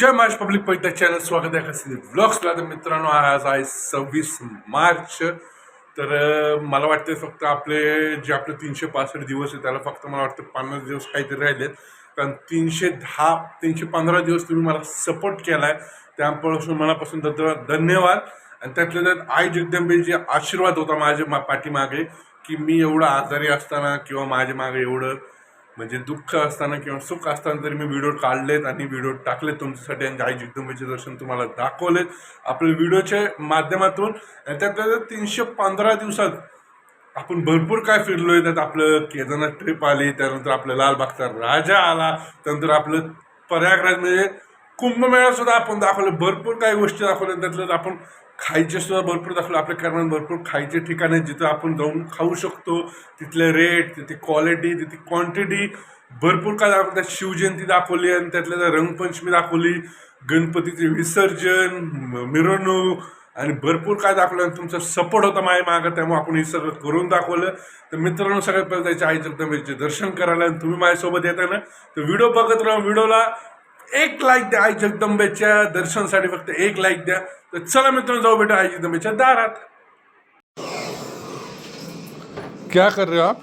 जय महाराज पब्लिक पहिल्या चॅनल. स्वागत आहे कसं ब्लॉग्सला तर मित्रांनो आज आहे सव्वीस मार्च. तर मला वाटते फक्त आपले जे आपले तीनशे पासष्ट दिवस आहे त्याला फक्त मला वाटतं पन्नास दिवस काहीतरी राहिलेत. कारण तीनशे दहा तीनशे पंधरा दिवस तुम्ही मला सपोर्ट केला आहे त्यापासून मनापासून तर धन्यवाद. आणि त्यातल्या त्यात आई जगदंबेचे आशीर्वाद होता माझ्या मा पाठीमागे की मी एवढं आजारी असताना किंवा माझ्या मागे एवढं म्हणजे दुःख असताना किंवा सुख असताना तरी मी व्हिडिओ काढलेत आणि व्हिडिओ टाकलेत तुमच्यासाठी आणि आई जगदंबेचे दर्शन तुम्हाला दाखवलेत. आपल्या व्हिडिओच्या माध्यमातून आणि त्यातल्या तीनशे पंधरा दिवसात आपण भरपूर काय फिरलोय. त्यात आपलं केदारनाथ ट्रिप आली त्यानंतर आपलं लालबागचा राजा आला त्यानंतर आपलं प्रयागराज म्हणजे कुंभमेळा सुद्धा आपण दाखवलं. भरपूर काही गोष्टी दाखवल्या. त्यातलं आपण खायचे सुद्धा भरपूर दाखवलं. आपल्या कारण भरपूर खायचे ठिकाण आहेत जिथं आपण जाऊन खाऊ शकतो. तिथले रेट तिथे क्वालिटी तिथे क्वांटिटी भरपूर काय दाखवलं. त्यात शिवजयंती दाखवली आणि त्यातल्या रंगपंचमी दाखवली. गणपतीचे विसर्जन मिरवणूक आणि भरपूर काय दाखवलं. आणि तुमचा सपोर्ट होता माझ्या मागं. त्यामुळे आपण हे सगळं करून दाखवलं. तर मित्रांनो सगळ्यात पहिलं त्याच्या आई जगदंबेचे दर्शन करायला आणि तुम्ही माझ्यासोबत येताना तर व्हिडिओ बघत राहा. व्हिडिओला एक लाईक द्या आई जगदंबेच्या दर्शनासाठी फक्त एक लाईक द्या. तर चला मित्रांनो जाऊ बेटा आई जगदंबेच्या दारात. क्या कर रहे हो आप?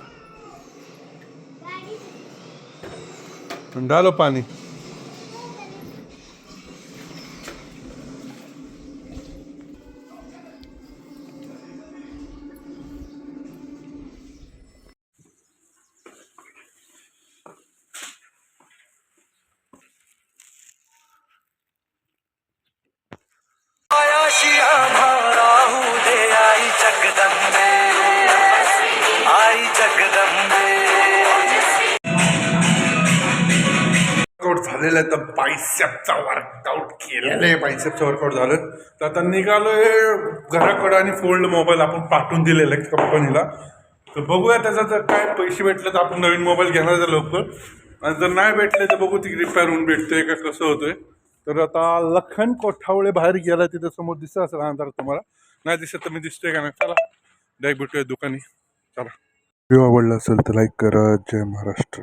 डालो पानी. झालेलं आहे. तर बायसेपचा वर्कआउट केलेलं आहे बायसेपचं वर्कआउट झालं. तर आता निघालोय घराकडं आणि फोल्ड मोबाईल आपण पाठवून दिलेला आहे कंपनीला तर बघूया त्याचा जर काय पैसे भेटले तर आपण नवीन मोबाईल घेणार आहे लवकर. आणि जर नाही भेटले तर बघू ती रिपेअर होऊन भेटतोय का कसं होतोय. तर आता लखन कोठावळे बाहेर गेला तिथे समोर दिसत असेल अंधार तुम्हाला. नाही दिसत तर मी दिसतोय का नाही? चला डायरेक्ट भेटूया दुकानी. चला. व्हिडिओ आवडला असेल तर लाईक करा. जय महाराष्ट्र.